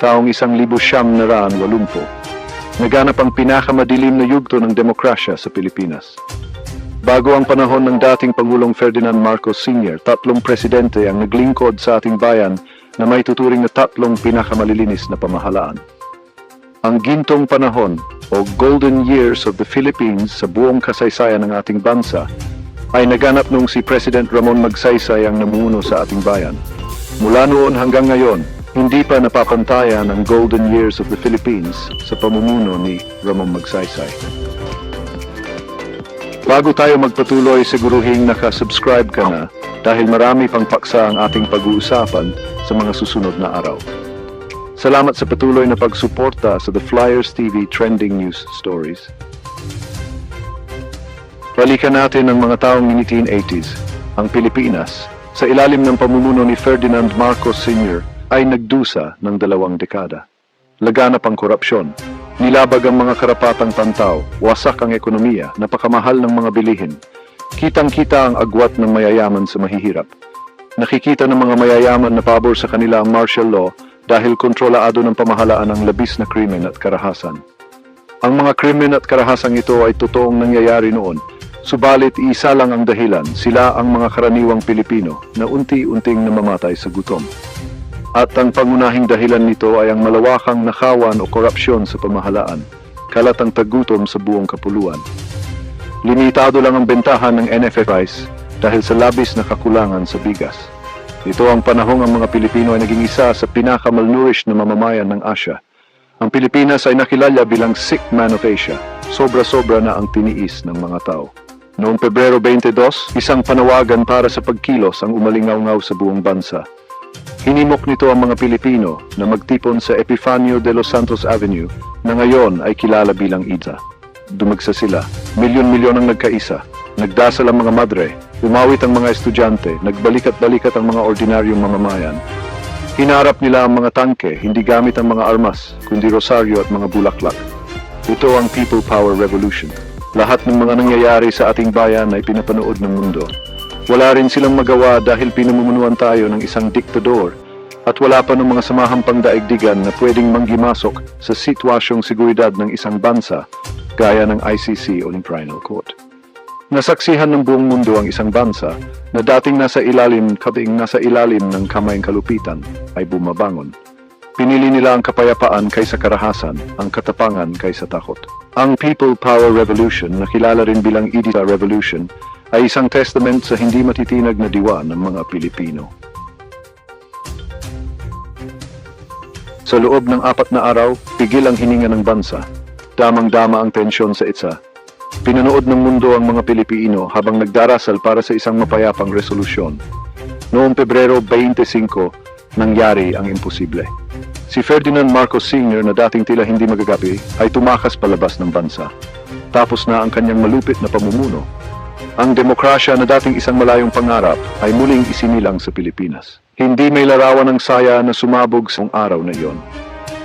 taong isang libo siyam na raan walumpo, naganap ang pinakamadilim na yugto ng demokrasya sa Pilipinas. Bago ang panahon ng dating Pangulong Ferdinand Marcos Sr., tatlong presidente ang naglingkod sa ating bayan na may tuturing na tatlong pinakamalilinis na pamahalaan. Ang gintong panahon o golden years of the Philippines sa buong kasaysayan ng ating bansa ay naganap nung si President Ramon Magsaysay ang namumuno sa ating bayan. Mula noon hanggang ngayon, hindi pa napapantayan ang golden years of the Philippines sa pamumuno ni Ramon Magsaysay. Bago tayo magpatuloy, siguruhing nakasubscribe ka na dahil marami pang paksa ang ating pag-uusapan sa mga susunod na araw. Salamat sa patuloy na pagsuporta sa The Flyers TV Trending News Stories. Balikan natin ang mga taong mini-teen-80s. Ang Pilipinas, sa ilalim ng pamumuno ni Ferdinand Marcos Sr., ay nagdusa ng dalawang dekada. Laganap ang korupsyon, nilabag ang mga karapatang pantaw, wasak ang ekonomiya, napakamahal ng mga bilihin. Kitang-kita ang agwat ng mayayaman sa mahihirap. Nakikita ng mga mayayaman na pabor sa kanila ang martial law dahil kontrolaado ng pamahalaan ang labis na krimen at karahasan. Ang mga krimen at karahasang ito ay totoong nangyayari noon, subalit isa lang ang dahilan, sila ang mga karaniwang Pilipino na unti-unting namamatay sa gutom. At ang pangunahing dahilan nito ay ang malawakang nakawan o korupsyon sa pamahalaan, kalat ang tagutom sa buong kapuluan. Limitado lang ang bentahan ng NFA rice dahil sa labis na kakulangan sa bigas. Ito ang panahong ang mga Pilipino ay naging isa sa pinakamalnourished na mamamayan ng Asia. Ang Pilipinas ay nakilala bilang sick man of Asia. Sobra-sobra na ang tiniis ng mga tao. Noong Pebrero 22, isang panawagan para sa pagkilos ang umalingaw-ngaw sa buong bansa. Hinimok nito ang mga Pilipino na magtipon sa Epifanio de los Santos Avenue na ngayon ay kilala bilang IDSA. Dumagsa sila, milyon-milyon ang nagkaisa, nagdasal ang mga madre, umawit ang mga estudyante, nagbalikat-balikat ang mga ordinaryong mamamayan. Hinarap nila ang mga tangke, hindi gamit ang mga armas, kundi rosaryo at mga bulaklak. Ito ang People Power Revolution. Lahat ng mga nangyayari sa ating bayan ay pinapanood ng mundo. Wala rin silang magawa dahil pinamumunuan tayo ng isang diktador at wala pa ng mga samahang pangdaigdigan na pwedeng manggimasok sa sitwasyong seguridad ng isang bansa gaya ng ICC o Imperial Court. Nasaksihan ng buong mundo ang isang bansa na dating nasa ilalim, kating nasa ilalim ng kamayang kalupitan ay bumabangon. Pinili nila ang kapayapaan kaysa karahasan, ang katapangan kaysa takot. Ang People Power Revolution, na kilala rin bilang Edita Revolution, ay isang testament sa hindi matitinag na diwa ng mga Pilipino. Sa loob ng apat na araw, pigil ang hininga ng bansa. Damang-dama ang tensyon sa itsa. Pinanood ng mundo ang mga Pilipino habang nagdarasal para sa isang mapayapang resolusyon. Noong Pebrero 25, nangyari ang imposible. Si Ferdinand Marcos Sr. na dating tila hindi magagapi ay tumakas palabas ng bansa. Tapos na ang kanyang malupit na pamumuno. Ang demokrasya na dating isang malayong pangarap ay muling isinilang sa Pilipinas. Hindi may larawan ng saya na sumabog sa araw na iyon.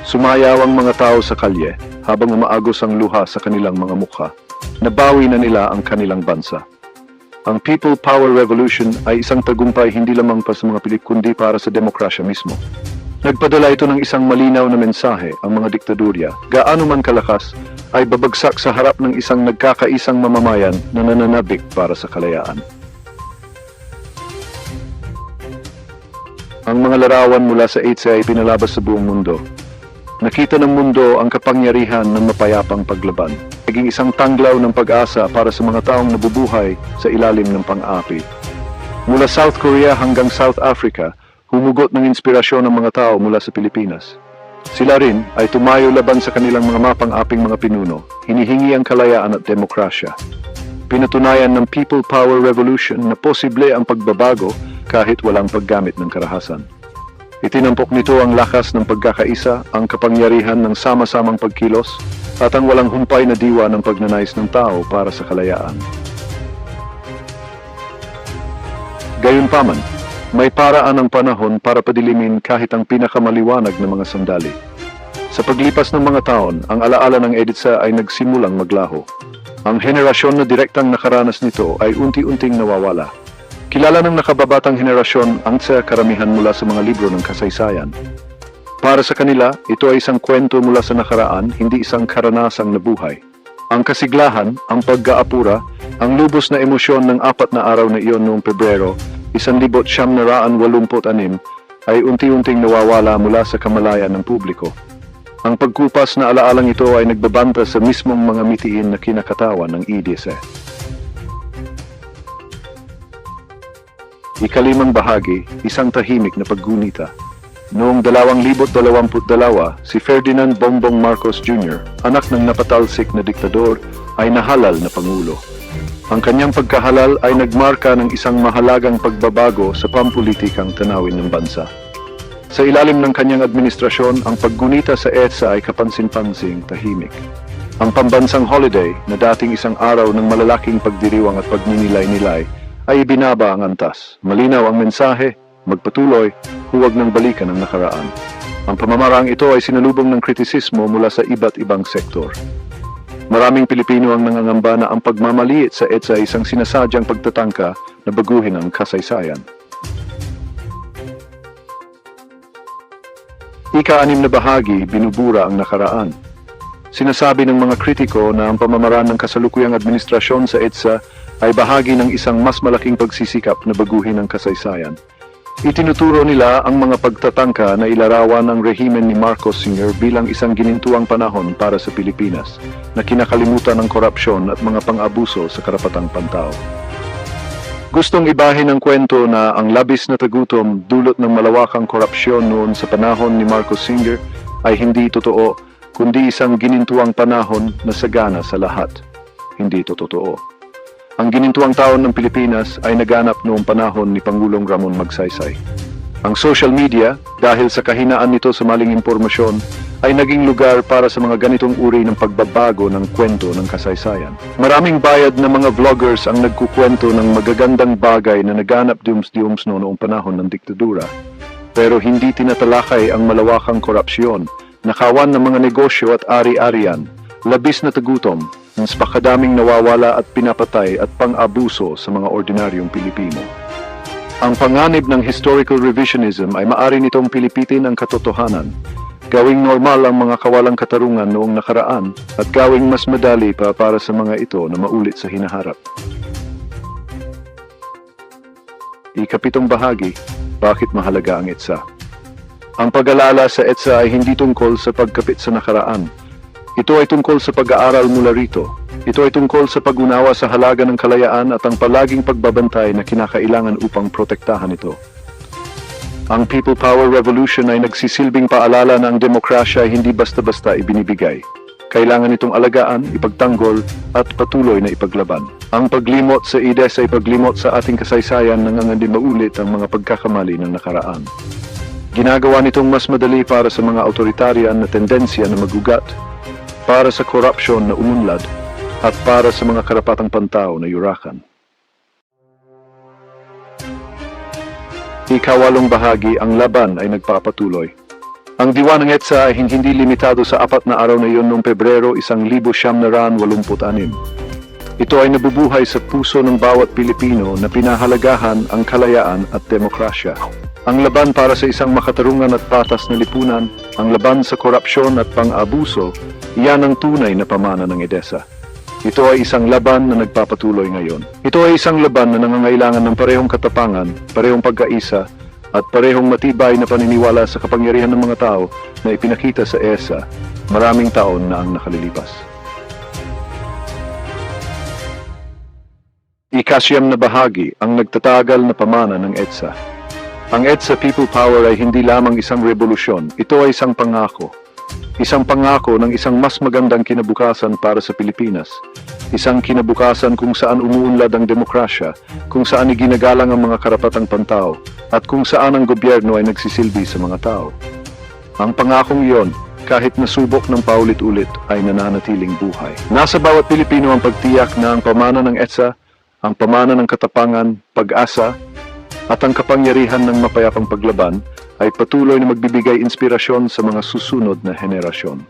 Sumayaw ang mga tao sa kalye habang umaagos ang luha sa kanilang mga mukha. Nabawi na nila ang kanilang bansa. Ang People Power Revolution ay isang tagumpay hindi lamang pa sa mga Pilip kundi para sa demokrasya mismo. Nagpadala ito ng isang malinaw na mensahe ang mga diktadurya, gaano man kalakas, ay babagsak sa harap ng isang nagkakaisang mamamayan na nananabik para sa kalayaan. Mga larawan mula sa 8 ay pinalabas sa buong mundo. Nakita ng mundo ang kapangyarihan ng mapayapang paglaban. Naging isang tanglaw ng pag-asa para sa mga taong nabubuhay sa ilalim ng pang-api. Mula South Korea hanggang South Africa, humugot ng inspirasyon ng mga tao mula sa Pilipinas. Sila rin ay tumayo laban sa kanilang mga mapang-aping mga pinuno, hinihingi ang kalayaan at demokrasya. Pinatunayan ng People Power Revolution na posible ang pagbabago kahit walang paggamit ng karahasan. Itinampok nito ang lakas ng pagkakaisa, ang kapangyarihan ng sama-samang pagkilos, at ang walang humpay na diwa ng pagnanais ng tao para sa kalayaan. Gayunpaman, may paraan ng panahon para padilimin kahit ang pinakamaliwanag na mga sandali. Sa paglipas ng mga taon, ang alaala ng Editsa ay nagsimulang maglaho. Ang henerasyon na direktang nakaranas nito ay unti-unting nawawala. Kilala ng nakababatang henerasyon ang sa karamihan mula sa mga libro ng kasaysayan. Para sa kanila, ito ay isang kwento mula sa nakaraan, hindi isang karanasang nabuhay. Ang kasiglahan, ang pagkaapura, ang lubos na emosyon ng apat na araw na iyon noong Pebrero, 1986, ay unti-unting nawawala mula sa kamalayan ng publiko. Ang pagkupas na alaalang ito ay nagbabanta sa mismong mga mitiin na kinakatawan ng EDSA. Ikalimang bahagi, isang tahimik na paggunita. Noong 2022, si Ferdinand Bongbong Marcos Jr., anak ng napatalsik na diktador, ay nahalal na pangulo. Ang kanyang pagkahalal ay nagmarka ng isang mahalagang pagbabago sa pampulitikang tanawin ng bansa. Sa ilalim ng kanyang administrasyon, ang paggunita sa EDSA ay kapansin-pansing tahimik. Ang pambansang holiday na dating isang araw ng malalaking pagdiriwang at pagninilay-nilay ay ibinaba ang antas. Malinaw ang mensahe, magpatuloy, huwag ng balikan ang nakaraan. Ang pamamarang ito ay sinalubong ng kritisismo mula sa iba't ibang sektor. Maraming Pilipino ang nangangamba na ang pagmamaliit sa EDSA ay isang sinasadyang pagtatangka na baguhin ang kasaysayan. Ika-anim na bahagi, binubura ang nakaraan. Sinasabi ng mga kritiko na ang pamamaraan ng kasalukuyang administrasyon sa EDSA ay bahagi ng isang mas malaking pagsisikap na baguhin ang kasaysayan. Itinuturo nila ang mga pagtatangka na ilarawan ng rehimen ni Marcos Sr. bilang isang ginintuang panahon para sa Pilipinas na kinakalimutan ng korupsyon at mga pang-abuso sa karapatang pantao. Gustong ibahin ang kwento na ang labis na tagutom dulot ng malawakang korupsyon noon sa panahon ni Marcos Sr. ay hindi totoo, kundi isang ginintuang panahon na sagana sa lahat. Hindi ito totoo. Ang ginintuang taon ng Pilipinas ay naganap noong panahon ni Pangulong Ramon Magsaysay. Ang social media, dahil sa kahinaan nito sa maling impormasyon, ay naging lugar para sa mga ganitong uri ng pagbabago ng kwento ng kasaysayan. Maraming bayad na mga vloggers ang nagkukwento ng magagandang bagay na naganap diums-diums no noong panahon ng diktadura. Pero hindi tinatalakay ang malawakang korupsyon, nakawan ng mga negosyo at ari-arian, labis na tagutom, mas pakadaming nawawala at pinapatay at pang-abuso sa mga ordinaryong Pilipino. Ang panganib ng historical revisionism ay maari nitong pilipitin ang katotohanan, gawing normal ang mga kawalang katarungan noong nakaraan at gawing mas madali pa para sa mga ito na maulit sa hinaharap. Ikapitong bahagi, bakit mahalaga ang ETSA? Ang pag-alala sa ETSA ay hindi tungkol sa pagkapit sa nakaraan. Ito ay tungkol sa pag-aaral mula rito. Ito ay tungkol sa pag-unawa sa halaga ng kalayaan at ang palaging pagbabantay na kinakailangan upang protektahan ito. Ang People Power Revolution ay nagsisilbing paalala na ang demokrasya ay hindi basta-basta ibinibigay. Kailangan itong alagaan, ipagtanggol, at patuloy na ipaglaban. Ang paglimot sa IDES ay paglimot sa ating kasaysayan nang hindi maulit ang mga pagkakamali ng nakaraan. Ginagawa nitong mas madali para sa mga autoritaryan na tendensya na magugat, para sa korupsyon na umunlad, at para sa mga karapatang pantao na yurakan. Ikawalong bahagi, ang laban ay nagpapatuloy. Ang diwa ng ETSA ay hindi limitado sa apat na araw na iyon noong Pebrero, isang libo siyam na raan walumput-anim. Ito ay nabubuhay sa puso ng bawat Pilipino na pinahalagahan ang kalayaan at demokrasya. Ang laban para sa isang makatarungan at patas na lipunan, ang laban sa korupsyon at pang-abuso, iyan ang tunay na pamana ng EDESA. Ito ay isang laban na nagpapatuloy ngayon. Ito ay isang laban na nangangailangan ng parehong katapangan, parehong pagkaisa, at parehong matibay na paniniwala sa kapangyarihan ng mga tao na ipinakita sa ESA maraming taon na ang nakalilipas. Ikasyam na bahagi ang nagtatagal na pamana ng EDSA. Ang EDSA People Power ay hindi lamang isang revolusyon, ito ay isang pangako. Isang pangako ng isang mas magandang kinabukasan para sa Pilipinas. Isang kinabukasan kung saan umuunlad ang demokrasya, kung saan iginagalang ang mga karapatang pantao, at kung saan ang gobyerno ay nagsisilbi sa mga tao. Ang pangakong iyon, kahit nasubok ng paulit-ulit, ay nananatiling buhay. Nasa bawat Pilipino ang pagtiyak na ang pamana ng EDSA, ang pamana ng katapangan, pag-asa, at ang kapangyarihan ng mapayapang paglaban ay patuloy na magbibigay inspirasyon sa mga susunod na henerasyon.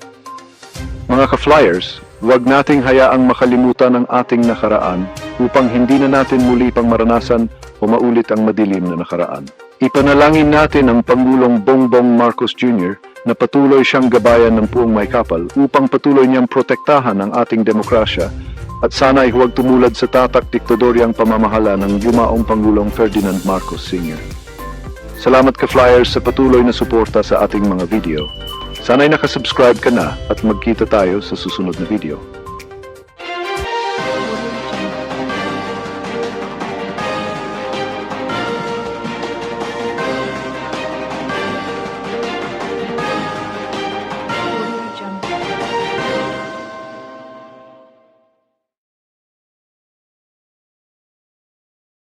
Mga ka-flyers, huwag nating hayaang makalimutan ang ating nakaraan upang hindi na natin muli pang maranasan o maulit ang madilim na nakaraan. Ipanalangin natin ang Pangulong Bongbong Marcos Jr. na patuloy siyang gabayan ng puong may kapal upang patuloy niyang protektahan ang ating demokrasya at sana ay huwag tumulad sa tatak diktadoryang pamamahala ng yumaong Pangulong Ferdinand Marcos Sr. Salamat ka Flyers sa patuloy na suporta sa ating mga video. Sana'y nakasubscribe ka na at magkita tayo sa susunod na video.